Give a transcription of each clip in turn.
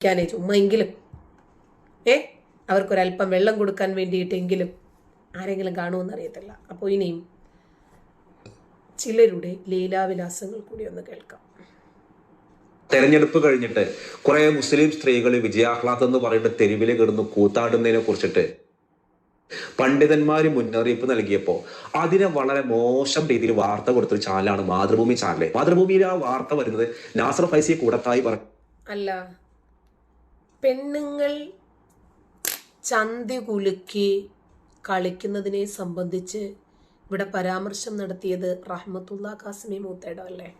ക്കാനേ ചുമ്മെങ്കിലും ഏ? അവർക്കൊരല്പം വെള്ളം കൊടുക്കാൻ വേണ്ടിയിട്ടെങ്കിലും ആരെങ്കിലും കാണുമെന്ന് അറിയത്തില്ല അപ്പോൾ ഇനിയും ചിലരുടെ ലീലാവിലാസങ്ങൾ കൂടി ഒന്ന് കേൾക്കാം. തെരഞ്ഞെടുപ്പ് കഴിഞ്ഞിട്ട് കുറെ മുസ്ലിം സ്ത്രീകൾ വിജയാഹ്ലാദം എന്ന് പറയുന്ന തെരുവിൽ കിടന്ന് കൂത്താടുന്നതിനെ കുറിച്ചിട്ട് പണ്ഡിതന്മാര് മുന്നറിയിപ്പ് നൽകിയപ്പോ അതിനെ വളരെ മോശം രീതിയിൽ വാർത്ത കൊടുത്തൊരു ചാനലാണ് മാതൃഭൂമി ചാനൽ മാതൃഭൂമിയിൽ ആ വാർത്ത വരുന്നത്. നാസർ ഫൈസി കൂടത്തായി പറഞ്ഞു അല്ല. പെണ്ണുങ്ങൾ ചന്തി കുലുക്കി കളിക്കുന്നതിനെ സംബന്ധിച്ച് ഇവിടെ പരാമർശം നടത്തിയത് റഹ്മത്തുള്ള കാസിമി മൂത്തേടം അല്ലേ?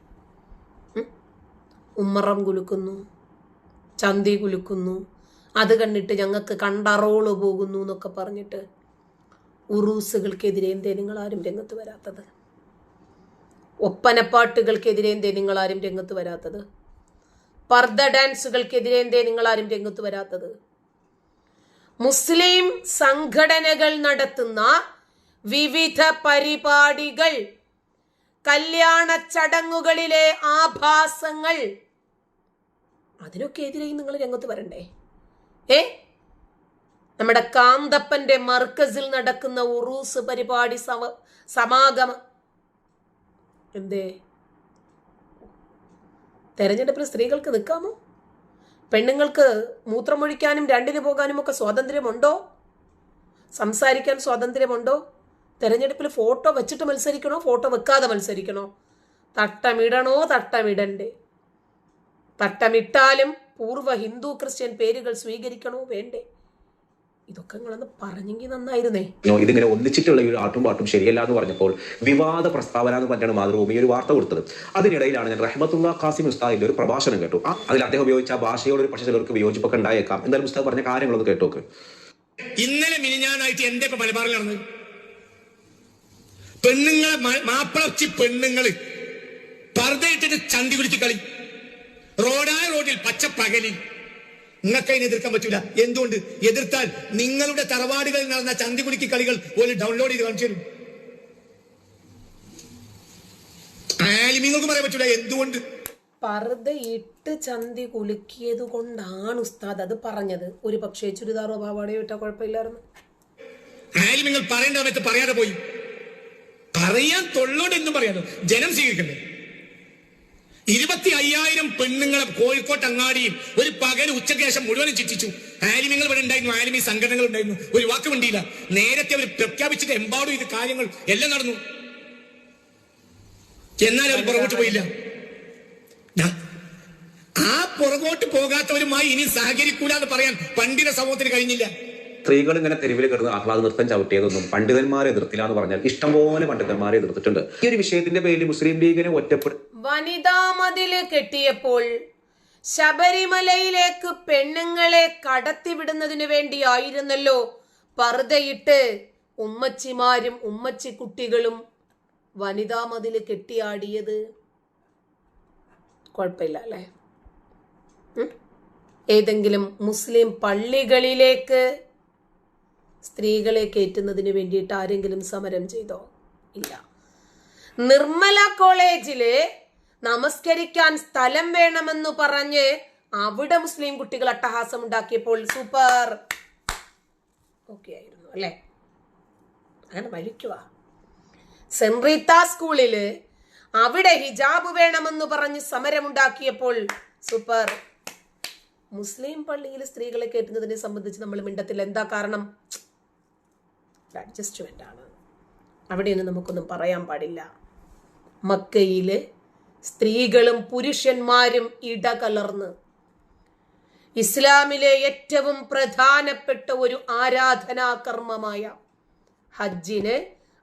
ഉമ്മറം കുലുക്കുന്നു ചന്തി കുലുക്കുന്നു. അത് കണ്ടിട്ട് ഞങ്ങൾക്ക് കണ്ടറോൾ പോകുന്നു എന്നൊക്കെ പറഞ്ഞിട്ട് ഉറൂസുകൾക്കെതിരെ എന്തേ നിങ്ങളാരും രംഗത്ത് വരാത്തത്? ഒപ്പനപ്പാട്ടുകൾക്കെതിരെ എന്തേ നിങ്ങളാരും രംഗത്ത് വരാത്തത്? പർദ്ദ ഡാൻസുകൾക്കെതിരെ എന്തേ നിങ്ങൾ ആരും രംഗത്ത് വരാത്തത്? മുസ്ലിം സംഘടനകൾ നടത്തുന്ന വിവിധ പരിപാടികൾ കല്യാണ ചടങ്ങുകളിലെ ആഭാസങ്ങൾ അതിനൊക്കെ എതിരെയും നിങ്ങൾ രംഗത്ത് വരണ്ടേ? ഏ? നമ്മുടെ കാന്തപ്പന്റെ മർക്കസിൽ നടക്കുന്ന ഉറൂസ് പരിപാടി സമ സമാഗമ എന്തേ? തെരഞ്ഞെടുപ്പിൽ സ്ത്രീകൾക്ക് നിൽക്കാമോ? പെണ്ണുങ്ങൾക്ക് മൂത്രമൊഴിക്കാനും രണ്ടിന് പോകാനും ഒക്കെ സ്വാതന്ത്ര്യമുണ്ടോ? സംസാരിക്കാൻ സ്വാതന്ത്ര്യമുണ്ടോ? തെരഞ്ഞെടുപ്പിൽ ഫോട്ടോ വെച്ചിട്ട് മത്സരിക്കണോ? ഫോട്ടോ വെക്കാതെ മത്സരിക്കണോ? തട്ടമിടണോ? തട്ടമിടണ്ടേ? തട്ടമിട്ടാലും പൂർവ ഹിന്ദു ക്രിസ്ത്യൻ പേരുകൾ സ്വീകരിക്കണോ? വേണ്ടേ? ഇതൊക്കെ നിങ്ങളൊന്ന് പറഞ്ഞെങ്കിൽ നന്നായിരുന്നേ. ഇതിങ്ങനെ ഒന്നിച്ചിട്ടുള്ള ഈ ഒരു ആട്ടും പാട്ടും ശരിയല്ല എന്ന് പറഞ്ഞപ്പോൾ വിവാദ പ്രസ്താവന എന്ന് പറഞ്ഞാണ് മാതൃഭൂമി ഒരു വാർത്ത കൊടുത്തത്. അതിനിടയിലാണ് ഞാൻ റഹ്മത്തുള്ള ഖാസിം ഉസ്താദിന്റെ ഒരു പ്രഭാഷണം കേട്ടു. അതിൽ അദ്ദേഹം ഉപയോഗിച്ച ആ ഭാഷയോട് ഒരു പക്ഷേ ചിലർക്ക് വിയോജിപ്പൊക്കെ ഉണ്ടായേക്കാം. എന്തായാലും ഉസ്താദ് പറഞ്ഞ കാര്യങ്ങളൊന്ന് കേട്ടോക്ക്. ഇന്നലെ മിനിഞ്ഞാനായിട്ട് എന്റെ ഇപ്പൊ മലബാറിൽ നടന്നത് പെണ്ണുങ്ങളെ മാപ്പിളച്ചി പെണ്ണുങ്ങൾ പർദ്ദയിട്ടിട്ട് ചന്തി കുടിച്ച് കളി. റോഡായ റോഡിൽ പച്ച പകലിൽ നിങ്ങൾക്ക് അതിനെ എതിർക്കാൻ പറ്റൂല. എന്തുകൊണ്ട്? എതിർത്താൽ നിങ്ങളുടെ തറവാടുകളിൽ നടന്ന ചന്തി കുടിക്ക് കളികൾ പോലും ഡൗൺലോഡ് ചെയ്ത് കാണിച്ചു തരും. ആലിമിങ്ങൾക്ക് പറയാൻ പറ്റൂല. എന്തുകൊണ്ട്? പർദ്ദ ഇട്ട് ചന്തി കുലുക്കിയത് കൊണ്ടാണ് ഉസ്താദ് അത് പറഞ്ഞത്. ഒരു പക്ഷേ ചുരിദാറോ പാവാടയോ ഇട്ട കുഴപ്പമില്ലായിരുന്നു. ആലിമിങ്ങൾ പറയേണ്ട സമയത്ത് പറയാതെ പോയി. പറയാൻ തൊള്ളോട് എന്നും പറയാതെ. ജനം സ്വീകരിക്കണ്ടേ? ഇരുപത്തി അയ്യായിരം പെണ്ണുങ്ങളെ കോഴിക്കോട്ട് അങ്ങാടിയും ഒരു പകൽ ഉച്ചയ്ക്ക് മുഴുവനും ചിറ്റിച്ചു. ആലിമിങ്ങൾ ഇവിടെ ഉണ്ടായിരുന്നു ആലിമി സംഘടനകൾ ഉണ്ടായിരുന്നു. ഒരു വാക്ക് വേണ്ടിയില്ല നേരത്തെ അവർ പ്രഖ്യാപിച്ചിട്ട് എമ്പാടും ഇത് കാര്യങ്ങൾ എല്ലാം നടന്നു. എന്നാൽ അവർ പുറകോട്ട് പോയില്ല. ആ പുറകോട്ട് പോകാത്തവരുമായി ഇനി സഹകരിക്കൂല എന്ന് പറയാൻ പണ്ഡിത സമൂഹത്തിന് കഴിഞ്ഞില്ല. സ്ത്രീകൾ ഇങ്ങനെ തെരുവിൽ കിടന്ന് ആഹ്ലാദ നൃത്തം ചവിട്ടിയതൊന്നും പണ്ഡിതന്മാരെ എതിർത്തില്ല എന്ന് പറഞ്ഞാൽ ഇഷ്ടംപോലെ പണ്ഡിതന്മാരെ എതിർത്തിട്ടുണ്ട്. ഈ ഒരു വിഷയത്തിന്റെ പേരിൽ മുസ്ലിം ലീഗിനെ ഒറ്റപ്പെടുത്തി വനിതാ മതിൽ കെട്ടിയപ്പോൾ ശബരിമലയിലേക്ക് പെണ്ണുങ്ങളെ കടത്തിവിടുന്നതിനു വേണ്ടിയായിരുന്നല്ലോ പർദ്ദയിട്ട് ഉമ്മച്ചിമാരും ഉമ്മച്ചി കുട്ടികളും വനിതാ മതിൽ കെട്ടിയാടിയത്. കുഴപ്പമില്ല അല്ലേ? ഏതെങ്കിലും മുസ്ലിം പള്ളികളിലേക്ക് സ്ത്രീകളെ കയറ്റുന്നതിന് വേണ്ടിയിട്ട് ആരെങ്കിലും സമരം ചെയ്തോ? ഇല്ല. നിർമ്മല കോളേജിൽ നമസ്കരിക്കാൻ സ്ഥലം വേണമെന്ന് പറഞ്ഞ് അവിടെ മുസ്ലിം കുട്ടികൾ അട്ടഹാസം ഉണ്ടാക്കിയപ്പോൾ സൂപ്പർ. ഓക്കെ ആയിരുന്നു അല്ലേ? അങ്ങനെ വഴിക്കുക സെൻറീത്ത സ്കൂളിൽ അവിടെ ഹിജാബ് വേണമെന്ന് പറഞ്ഞ് സമരമുണ്ടാക്കിയപ്പോൾ സൂപ്പർ. മുസ്ലിം പള്ളിയിൽ സ്ത്രീകളെ കയറ്റുന്നതിനെ സംബന്ധിച്ച് നമ്മൾ മിണ്ടത്തിൽ എന്താ കാരണം? അഡ്ജസ്റ്റ്മെന്റ് ആണ്. അവിടെയൊന്നും നമുക്കൊന്നും പറയാൻ പാടില്ല. മക്കയിൽ സ്ത്രീകളും പുരുഷന്മാരും ഇടകലർന്ന്. ഇസ്ലാമിലെ ഏറ്റവും പ്രധാനപ്പെട്ട ഒരു ആരാധനാ കർമ്മമായ ഹജ്ജിന്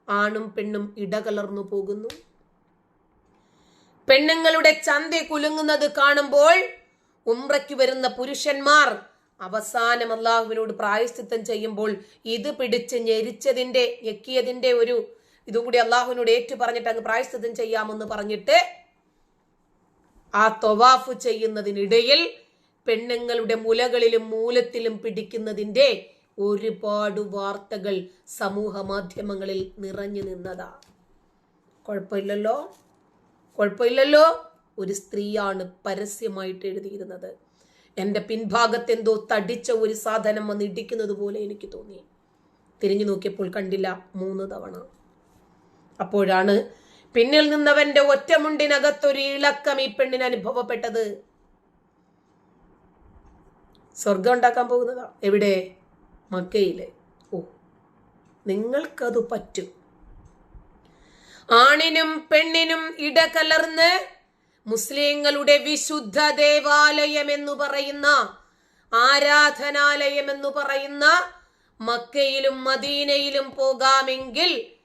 ആണും പെണ്ണും ഇടകലർന്നു പോകുന്നു. പെണ്ണുങ്ങളുടെ ചന്ത കുലുങ്ങുന്നത് കാണുമ്പോൾ ഉംറയ്ക്ക് വരുന്ന പുരുഷന്മാർ അവസാനം അള്ളാഹുവിനോട് പ്രായശ്ചിത്തം ചെയ്യുമ്പോൾ ഇത് പിടിച്ച് ഞെരിച്ചതിന്റെ ഞെക്കിയതിന്റെ ഒരു ഇതും കൂടി അള്ളാഹുവിനോട് ഏറ്റു പറഞ്ഞിട്ട് അങ്ങ് പ്രായശ്ചിത്തം ചെയ്യാമെന്ന് പറഞ്ഞിട്ട് ആ തൊവാഫ് ചെയ്യുന്നതിനിടയിൽ പെണ്ണുങ്ങളുടെ മുലകളിലും മൂലത്തിലും പിടിക്കുന്നതിന്റെ ഒരുപാട് വാർത്തകൾ സമൂഹ മാധ്യമങ്ങളിൽ നിറഞ്ഞു നിന്നതാ കുഴപ്പമില്ലല്ലോ? കുഴപ്പമില്ലല്ലോ? ഒരു സ്ത്രീയാണ് പരസ്യമായിട്ട് എഴുതിയിരുന്നത്. എന്റെ പിൻഭാഗത്ത് എന്തോ തടിച്ച ഒരു സാധനം വന്ന് ഇടിക്കുന്നത് പോലെ എനിക്ക് തോന്നി. തിരിഞ്ഞു നോക്കിയപ്പോൾ കണ്ടില്ല മൂന്ന് തവണ. അപ്പോഴാണ് പിന്നിൽ നിന്നവന്റെ ഒറ്റമുണ്ടിനകത്തൊരു ഇളക്കം ഈ പെണ്ണിന് അനുഭവപ്പെട്ടത്. സ്വർഗം ഉണ്ടാക്കാൻ പോകുന്നതാ. എവിടെ? മക്കയിലെ. ഓ നിങ്ങൾക്കത് പറ്റും. ആണിനും പെണ്ണിനും ഇടകലർന്ന് മുസ്ലിങ്ങളുടെ വിശുദ്ധ ദേവാലയം എന്ന് പറയുന്ന ആരാധനാലയം എന്ന് പറയുന്ന മക്കയിലും മദീനയിലും പോകാമെങ്കിൽ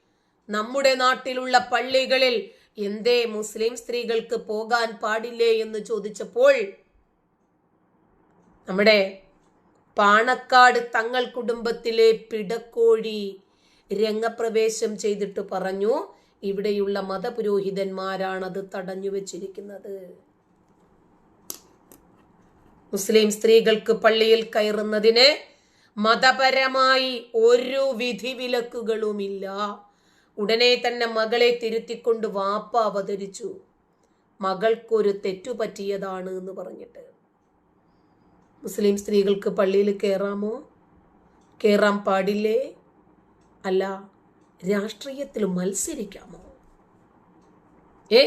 നമ്മുടെ നാട്ടിലുള്ള പള്ളികളിൽ എന്തേ മുസ്ലിം സ്ത്രീകൾക്ക് പോകാൻ പാടില്ലേ എന്ന് ചോദിച്ചപ്പോൾ നമ്മുടെ പാണക്കാട് തങ്ങൾ കുടുംബത്തിലെ പിടക്കോഴി രംഗപ്രവേശം ചെയ്തിട്ട് പറഞ്ഞു ഇവിടെയുള്ള മതപുരോഹിതന്മാരാണത് തടഞ്ഞു വെച്ചിരിക്കുന്നത്. മുസ്ലിം സ്ത്രീകൾക്ക് പള്ളിയിൽ കയറുന്നതിന് മതപരമായി ഒരു വിധിവിലക്കുകളുമില്ല ഉടനെ തന്നെ മകളെ തിരുത്തിക്കൊണ്ട് വാപ്പ അവതരിച്ചു. മകൾക്കൊരു തെറ്റു പറ്റിയതാണ് എന്ന് പറഞ്ഞിട്ട്. മുസ്ലിം സ്ത്രീകൾക്ക് പള്ളിയിൽ കയറാമോ കയറാൻ പാടില്ലേ? അല്ല രാഷ്ട്രീയത്തിൽ മത്സരിക്കാമോ? ഏ?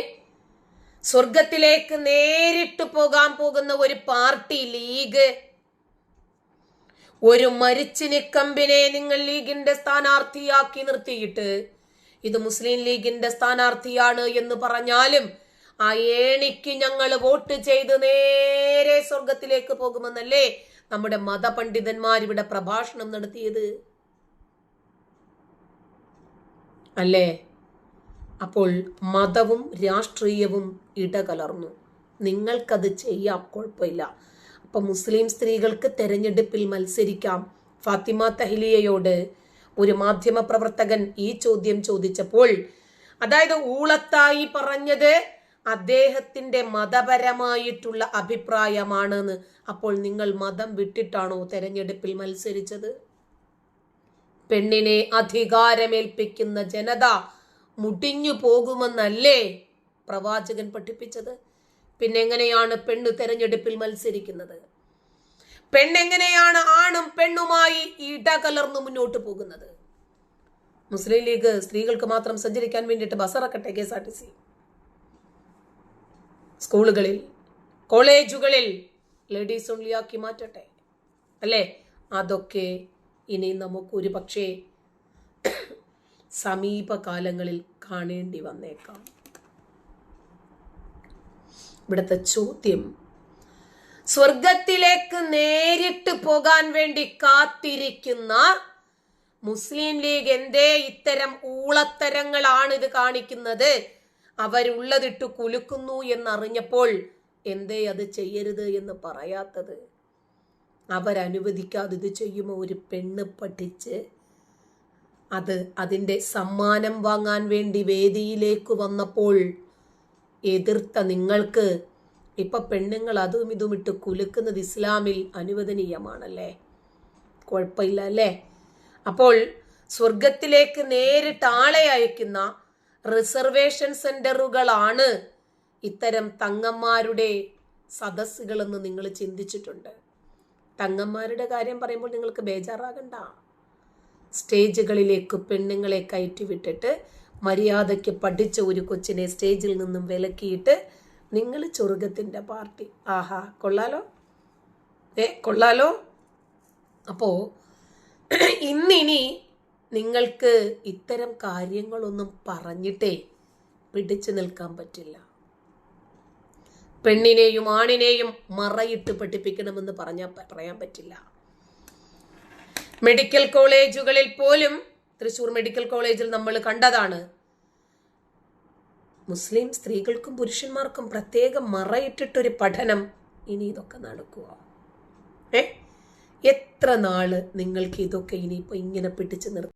സ്വർഗത്തിലേക്ക് നേരിട്ട് പോകാൻ പോകുന്ന ഒരു പാർട്ടി ലീഗ് ഒരു മരിച്ചിനിക്കമ്പിനെ നിങ്ങൾ ലീഗിന്റെ സ്ഥാനാർത്ഥിയാക്കി നിർത്തിയിട്ട് ഇത് മുസ്ലിം ലീഗിന്റെ സ്ഥാനാർത്ഥിയാണ് എന്ന് പറഞ്ഞാലും ആ ഏണിക്ക് ഞങ്ങൾ വോട്ട് ചെയ്ത് നേരെ സ്വർഗത്തിലേക്ക് പോകുമെന്നല്ലേ നമ്മുടെ മതപണ്ഡിതന്മാർ ഇവിടെ പ്രഭാഷണം നടത്തിയത്? അല്ലേ? അപ്പോൾ മതവും രാഷ്ട്രീയവും ഇടകലർന്നു. നിങ്ങൾക്കത് ചെയ്യാം കുഴപ്പമില്ല. അപ്പൊ മുസ്ലിം സ്ത്രീകൾക്ക് തെരഞ്ഞെടുപ്പിൽ മത്സരിക്കാം. ഫാത്തിമ തഹ്ലിയയോട് ഒരു മാധ്യമ പ്രവർത്തകൻ ഈ ചോദ്യം ചോദിച്ചപ്പോൾ അതായത് ഊളത്തായി പറഞ്ഞത് അദ്ദേഹത്തിന്റെ മതപരമായിട്ടുള്ള അഭിപ്രായമാണെന്ന്. അപ്പോൾ നിങ്ങൾ മതം വിട്ടിട്ടാണോ തെരഞ്ഞെടുപ്പിൽ മത്സരിച്ചത്? പെണ്ണിനെ അധികാരമേൽപ്പിക്കുന്ന ജനത മുടിഞ്ഞു പോകുമെന്നല്ലേ പ്രവാചകൻ പഠിപ്പിച്ചത്? പിന്നെ എങ്ങനെയാണ് പെണ്ണ് തെരഞ്ഞെടുപ്പിൽ മത്സരിക്കുന്നത്? പെണ്ണെങ്ങനെയാണ് ആണും പെണ്ണുമായി ഇടകലർന്നു മുന്നോട്ട് പോകുന്നത്? മുസ്ലിം ലീഗ് സ്ത്രീകൾക്ക് മാത്രം സഞ്ചരിക്കാൻ വേണ്ടിയിട്ട് ബസ്സറക്കട്ടെ K S R T C? സ്കൂളുകളിൽ കോളേജുകളിൽ ലേഡീസ് ഓൺലി ആക്കി മാറ്റട്ടെ അല്ലേ? അതൊക്കെ ഇനി നമുക്ക് ഒരു പക്ഷേ സമീപകാലങ്ങളിൽ കാണേണ്ടി വന്നേക്കാം. ഇവിടുത്തെ ചോദ്യം സ്വർഗത്തിലേക്ക് നേരിട്ട് പോകാൻ വേണ്ടി കാത്തിരിക്കുന്ന മുസ്ലിം ലീഗ് എന്തേ ഇത്തരം ഊളത്തരങ്ങളാണ് ഇത് കാണിക്കുന്നത്? അവരുള്ളതിട്ട് കുലുക്കുന്നു എന്നറിഞ്ഞപ്പോൾ എന്തേ അത് ചെയ്യരുത് എന്ന് പറയാത്തത്? അവരനുവദിക്കാതെ ഇത് ചെയ്യുമോ? ഒരു പെണ്ണ് പഠിച്ച് അത് അതിന്റെ സമ്മാനം വാങ്ങാൻ വേണ്ടി വേദിയിലേക്ക് വന്നപ്പോൾ എതിർത്ത നിങ്ങൾക്ക് ഇപ്പൊ പെണ്ണുങ്ങൾ അതും ഇതും ഇട്ട് കുലുക്കുന്നത് ഇസ്ലാമിൽ അനുവദനീയമാണല്ലേ? കുഴപ്പമില്ല അല്ലേ? അപ്പോൾ സ്വർഗത്തിലേക്ക് നേരിട്ട് ആളെ അയക്കുന്ന റിസർവേഷൻ സെന്ററുകളാണ് ഇത്തരം തങ്ങന്മാരുടെ സദസ്സുകളെന്ന് നിങ്ങൾ ചിന്തിച്ചിട്ടുണ്ട്. തങ്ങന്മാരുടെ കാര്യം പറയുമ്പോൾ നിങ്ങൾക്ക് ബേജാറാകണ്ട. സ്റ്റേജുകളിലേക്ക് പെണ്ണുങ്ങളെ കയറ്റിവിട്ടിട്ട് മര്യാദയ്ക്ക് പഠിച്ച ഒരു കൊച്ചിനെ സ്റ്റേജിൽ നിന്നും വിലക്കിയിട്ട് നിങ്ങൾ ചൊറുകത്തിന്റെ പാർട്ടി. ആഹാ കൊള്ളാലോ. ഏ കൊള്ളാലോ. അപ്പോൾ ഇന്നിനി നിങ്ങൾക്ക് ഇത്തരം കാര്യങ്ങളൊന്നും പറഞ്ഞിട്ടേ പിടിച്ചു നിൽക്കാൻ പറ്റില്ല. പെണ്ണിനെയും ആണിനെയും മറയിട്ട് പഠിപ്പിക്കണമെന്ന് പറഞ്ഞാൽ പറയാൻ പറ്റില്ല. മെഡിക്കൽ കോളേജുകളിൽ പോലും തൃശ്ശൂർ മെഡിക്കൽ കോളേജിൽ നമ്മൾ കണ്ടതാണ് മുസ്ലിം സ്ത്രീകൾക്കും പുരുഷന്മാർക്കും പ്രത്യേകം മറയിട്ടിട്ടൊരു പഠനം. ഇനി ഇതൊക്കെ നടക്കുക ഏ? എത്ര നാൾ നിങ്ങൾക്ക് ഇതൊക്കെ ഇനിയിപ്പോൾ ഇങ്ങനെ പിടിച്ചു നിർത്തും